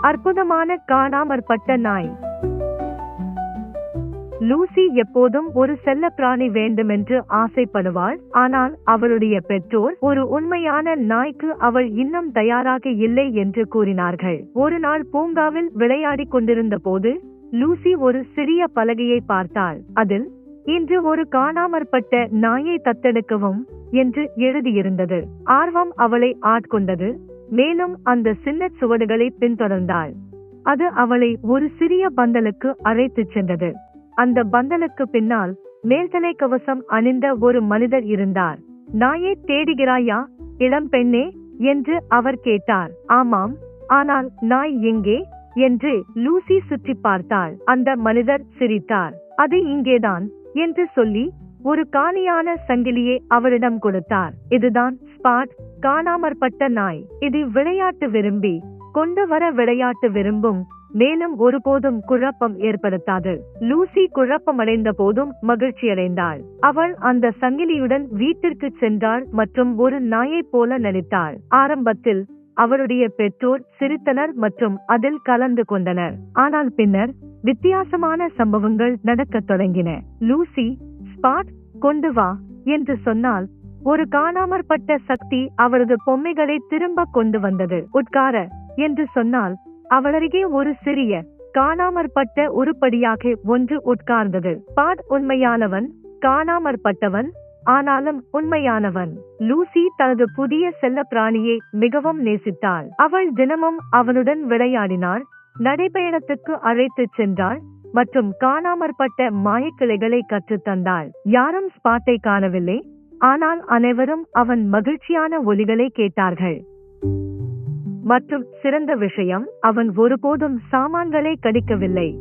அற்புதமான காணாமற்பட்ட நாய். லூசி எப்போதும் ஒரு செல்லப்பிராணி வேண்டுமென்று ஆசைப்படுவாள். ஆனால் அவளுடைய பெற்றோர் ஒரு உண்மையான நாய்க்கு அவள் இன்னும் தயாராக இல்லை என்று கூறினார்கள். ஒரு நாள் பூங்காவில் விளையாடிக் கொண்டிருந்த போது லூசி ஒரு சிறிய பலகையை பார்த்தாள். அதில் இன்று ஒரு காணாமற்பட்ட நாயை தத்தெடுக்கவும் என்று எழுதியிருந்தது. ஆர்வம் அவளை ஆட்கொண்டது. மேலும் அந்த சின்ன சுவடுகளை பின்தொடர்ந்தாள். அது அவளை ஒரு சிறிய பந்தலுக்கு அழைத்துச் சென்றது. அந்த பந்தலுக்கு பின்னால் மேல்தலை கவசம் அணிந்த ஒரு மனிதர் இருந்தார். நாயை தேடுகிறாயா இளம் பெண்ணே? என்று அவர் கேட்டார். ஆமாம் ஆனால் நாய் எங்கே? என்று லூசி சுற்றி பார்த்தாள். அந்த மனிதர் சிரித்தார். அது இங்கேதான் என்று சொல்லி ஒரு காலியான சங்கிலியை அவரிடம் கொடுத்தார். இதுதான் ஸ்பாட் காணாமற்பட்ட நாய். இது விளையாட்டு விரும்பி கொண்டு வர விளையாட்டு விரும்பும் மேலும் ஒருபோதும் குழப்பம் ஏற்படுத்தாது. லூசி குழப்பமடைந்த போதும் மகிழ்ச்சியடைந்தாள். அவள் அந்த சங்கிலியுடன் வீட்டிற்கு சென்றாள் மற்றும் ஒரு நாயைப் போல நடித்தாள். ஆரம்பத்தில் அவருடைய பெற்றோர் சிரித்தனர் மற்றும் அதில் கலந்து கொண்டனர். ஆனால் பின்னர் வித்தியாசமான சம்பவங்கள் நடக்கத் தொடங்கின. லூசி ஸ்பாட் கொண்டு வா என்று சொன்னால் ஒரு காணாமற்பட்ட சக்தி அவரது பொம்மைகளை திரும்ப கொண்டு வந்தது. உட்கார என்று சொன்னால் அவளருகே ஒரு சிறிய காணாமற்பட்ட உருப்படியாக ஒன்று உட்கார்ந்தது. பாட் உண்மையானவன் காணாமற்பட்டவன் ஆனாலும் உண்மையானவன். லூசி தனது புதிய செல்ல பிராணியை மிகவும் நேசித்தாள். அவள் தினமும் அவனுடன் விளையாடினாள். நடைபயணத்துக்கு அழைத்துச் சென்றாள். மற்றும் காணாமற்பட்ட மாயக்கிளைகளை கற்றுத்தந்தாள். யாரும் ஸ்பாட்டை காணவில்லை. ஆனால் அனைவரும் அவன் மகிழ்ச்சியான ஒலிகளை கேட்டார்கள். மற்றும் சிறந்த விஷயம் அவன் ஒருபோதும் சாமான்களை கடிக்கவில்லை.